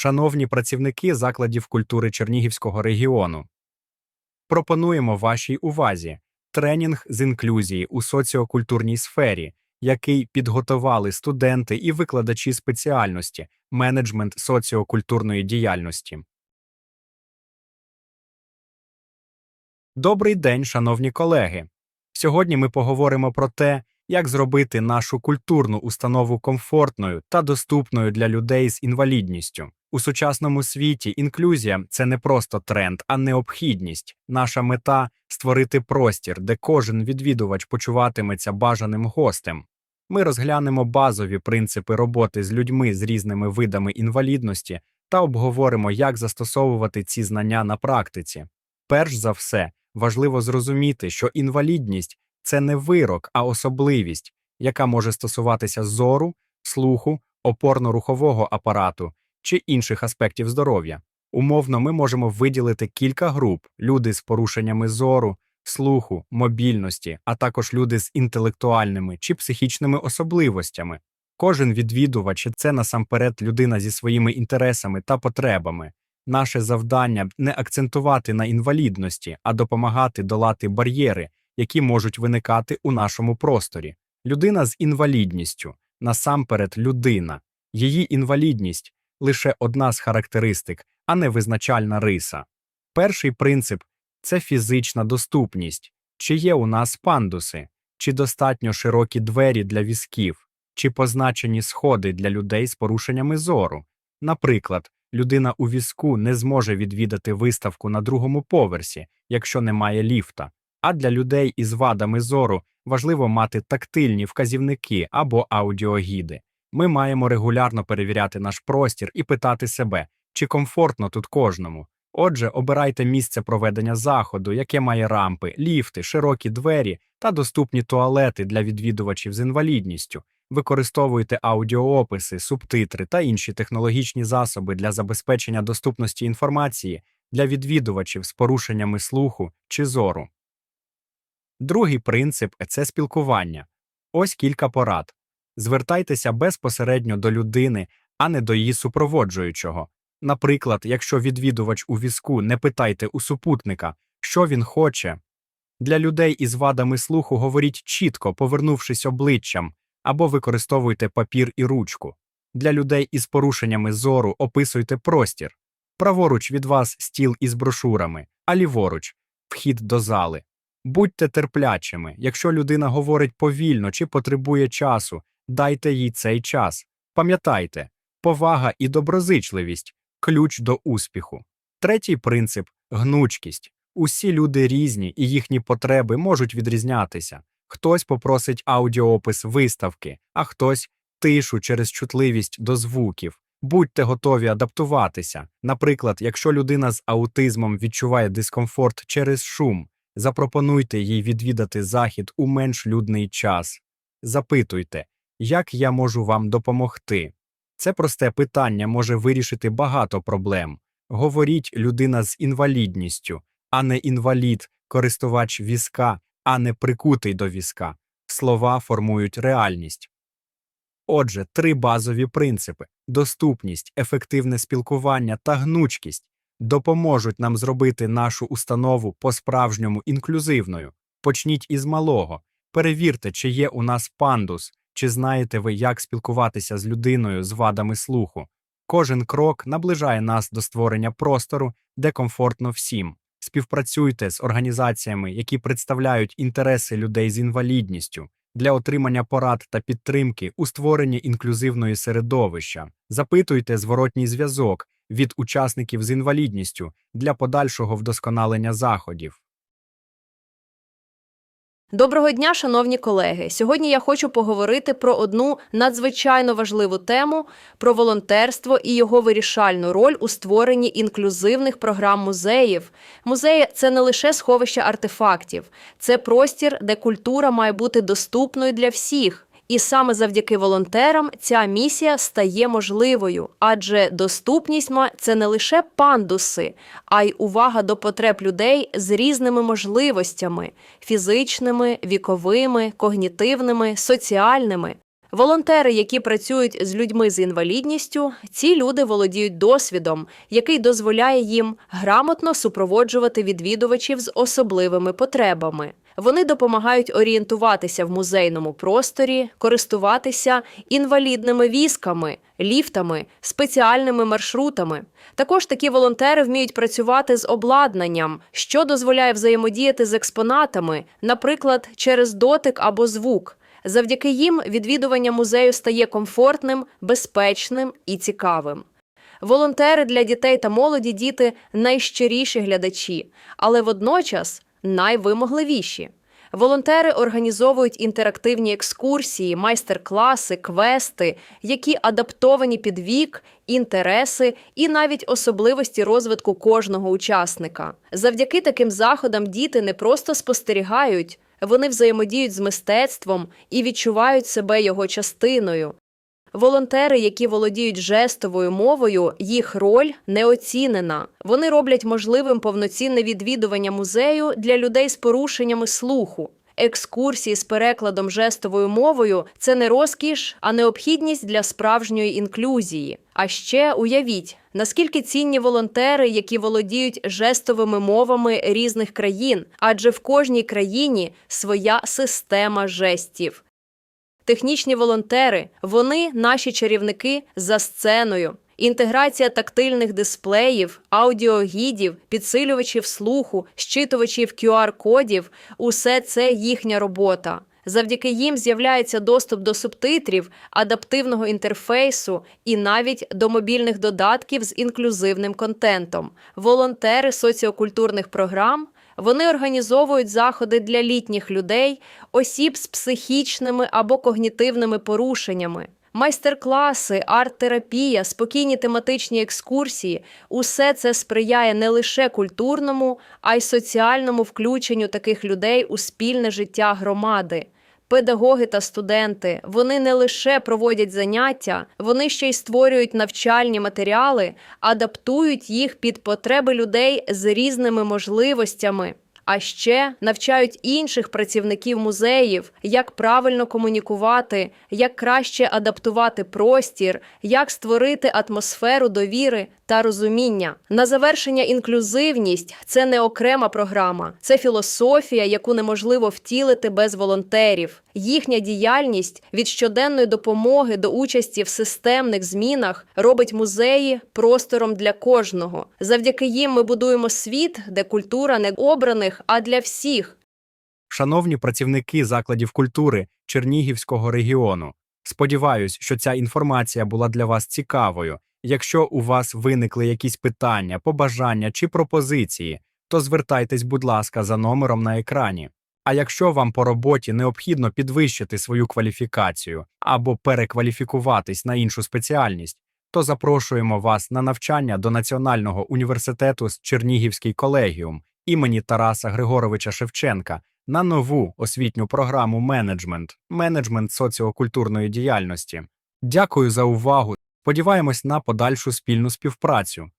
шановні працівники закладів культури Чернігівського регіону. Пропонуємо вашій увазі тренінг з інклюзії у соціокультурній сфері, який підготували студенти і викладачі спеціальності менеджмент соціокультурної діяльності. Добрий день, шановні колеги. Сьогодні ми поговоримо про те, як зробити нашу культурну установу комфортною та доступною для людей з інвалідністю. У сучасному світі інклюзія це не просто тренд, а необхідність. Наша мета створити простір, де кожен відвідувач почуватиметься бажаним гостем. Ми розглянемо базові принципи роботи з людьми з різними видами інвалідності та обговоримо, як застосовувати ці знання на практиці. Перш за все, важливо зрозуміти, що інвалідність це не вирок, а особливість, яка може стосуватися зору, слуху, опорно-рухового апарату чи інших аспектів здоров'я. Умовно, ми можемо виділити кілька груп: люди з порушеннями зору, слуху, мобільності, а також люди з інтелектуальними чи психічними особливостями. Кожен відвідувач це насамперед людина зі своїми інтересами та потребами. Наше завдання не акцентувати на інвалідності, а допомагати долати бар'єри, які можуть виникати у нашому просторі. Людина з інвалідністю насамперед людина, її інвалідність лише одна з характеристик, а не визначальна риса. Перший принцип це фізична доступність. Чи є у нас пандуси, чи достатньо широкі двері для візків, чи позначені сходи для людей з порушеннями зору. Наприклад, людина у візку не зможе відвідати виставку на другому поверсі, якщо немає ліфта. А для людей із вадами зору важливо мати тактильні вказівники або аудіогіди. Ми маємо регулярно перевіряти наш простір і питати себе, чи комфортно тут кожному. Отже, обирайте місце проведення заходу, яке має рампи, ліфти, широкі двері та доступні туалети для відвідувачів з інвалідністю. Використовуйте аудіоописи, субтитри та інші технологічні засоби для забезпечення доступності інформації для відвідувачів з порушеннями слуху чи зору. Другий принцип це спілкування. Ось кілька порад. Звертайтеся безпосередньо до людини, а не до її супроводжуючого. Наприклад, якщо відвідувач у візку, не питайте у супутника, що він хоче. Для людей із вадами слуху говоріть чітко, повернувшись обличчям, або використовуйте папір і ручку. Для людей із порушеннями зору описуйте простір. Праворуч від вас стіл із брошурами, а ліворуч вхід до зали. Будьте терплячими, якщо людина говорить повільно чи потребує часу, дайте їй цей час. Пам'ятайте, повага і доброзичливість ключ до успіху. Третій принцип гнучкість. Усі люди різні і їхні потреби можуть відрізнятися. Хтось попросить аудіоопис виставки, а хтось тишу через чутливість до звуків. Будьте готові адаптуватися. Наприклад, якщо людина з аутизмом відчуває дискомфорт через шум, запропонуйте їй відвідати захід у менш людний час. Запитуйте, як я можу вам допомогти. Це просте питання може вирішити багато проблем. Говоріть людина з інвалідністю, а не інвалід, користувач візка, а не прикутий до візка. Слова формують реальність. Отже, три базові принципи доступність, ефективне спілкування та гнучкість допоможуть нам зробити нашу установу по-справжньому інклюзивною. Почніть із малого. Перевірте, чи є у нас пандус, чи знаєте ви, як спілкуватися з людиною з вадами слуху. Кожен крок наближає нас до створення простору, де комфортно всім. Співпрацюйте з організаціями, які представляють інтереси людей з інвалідністю для отримання порад та підтримки у створенні інклюзивної середовища. Запитуйте зворотній зв'язок від учасників з інвалідністю для подальшого вдосконалення заходів. Доброго дня, шановні колеги. Сьогодні я хочу поговорити про одну надзвичайно важливу тему про волонтерство і його вирішальну роль у створенні інклюзивних програм музеїв. Музеї це не лише сховище артефактів, це простір, де культура має бути доступною для всіх. І саме завдяки волонтерам ця місія стає можливою, адже доступність це не лише пандуси, а й увага до потреб людей з різними можливостями фізичними, віковими, когнітивними, соціальними. Волонтери, які працюють з людьми з інвалідністю, ці люди володіють досвідом, який дозволяє їм грамотно супроводжувати відвідувачів з особливими потребами. Вони допомагають орієнтуватися в музейному просторі, користуватися інвалідними візками, ліфтами, спеціальними маршрутами. Також такі волонтери вміють працювати з обладнанням, що дозволяє взаємодіяти з експонатами, наприклад, через дотик або звук. Завдяки їм відвідування музею стає комфортним, безпечним і цікавим. Волонтери для дітей та молоді діти найщиріші глядачі, але водночас найвимогливіші. Волонтери організовують інтерактивні екскурсії, майстер-класи, квести, які адаптовані під вік, інтереси і навіть особливості розвитку кожного учасника. Завдяки таким заходам діти не просто спостерігають, вони взаємодіють з мистецтвом і відчувають себе його частиною. Волонтери, які володіють жестовою мовою, їх роль неоцінена. Вони роблять можливим повноцінне відвідування музею для людей з порушеннями слуху. Екскурсії з перекладом жестовою мовою це не розкіш, а необхідність для справжньої інклюзії. А ще уявіть, наскільки цінні волонтери, які володіють жестовими мовами різних країн, адже в кожній країні своя система жестів. Технічні волонтери вони наші чарівники за сценою. Інтеграція тактильних дисплеїв, аудіогідів, підсилювачів слуху, щитувачів QR-кодів усе це їхня робота. Завдяки їм з'являється доступ до субтитрів, адаптивного інтерфейсу і навіть до мобільних додатків з інклюзивним контентом. Волонтери соціокультурних програм вони організовують заходи для літніх людей, осіб з психічними або когнітивними порушеннями. Майстер-класи, арт-терапія, спокійні тематичні екскурсії усе це сприяє не лише культурному, а й соціальному включенню таких людей у спільне життя громади. Педагоги та студенти вони не лише проводять заняття, вони ще й створюють навчальні матеріали, адаптують їх під потреби людей з різними можливостями. А ще навчають інших працівників музеїв, як правильно комунікувати, як краще адаптувати простір, як створити атмосферу довіри та розуміння. На завершення інклюзивність це не окрема програма, це філософія, яку неможливо втілити без волонтерів. Їхня діяльність від щоденної допомоги до участі в системних змінах робить музеї простором для кожного. Завдяки їм ми будуємо світ, де культура не обраних, а для всіх. Шановні працівники закладів культури Чернігівського регіону, сподіваюсь, що ця інформація була для вас цікавою. Якщо у вас виникли якісь питання, побажання чи пропозиції, то звертайтесь, будь ласка, за номером на екрані. А якщо вам по роботі необхідно підвищити свою кваліфікацію або перекваліфікуватись на іншу спеціальність, то запрошуємо вас на навчання до Національного університету з Чернігівський колегіум імені Тараса Григоровича Шевченка на нову освітню програму менеджмент, менеджмент соціокультурної діяльності. Дякую за увагу. Сподіваємось на подальшу спільну співпрацю.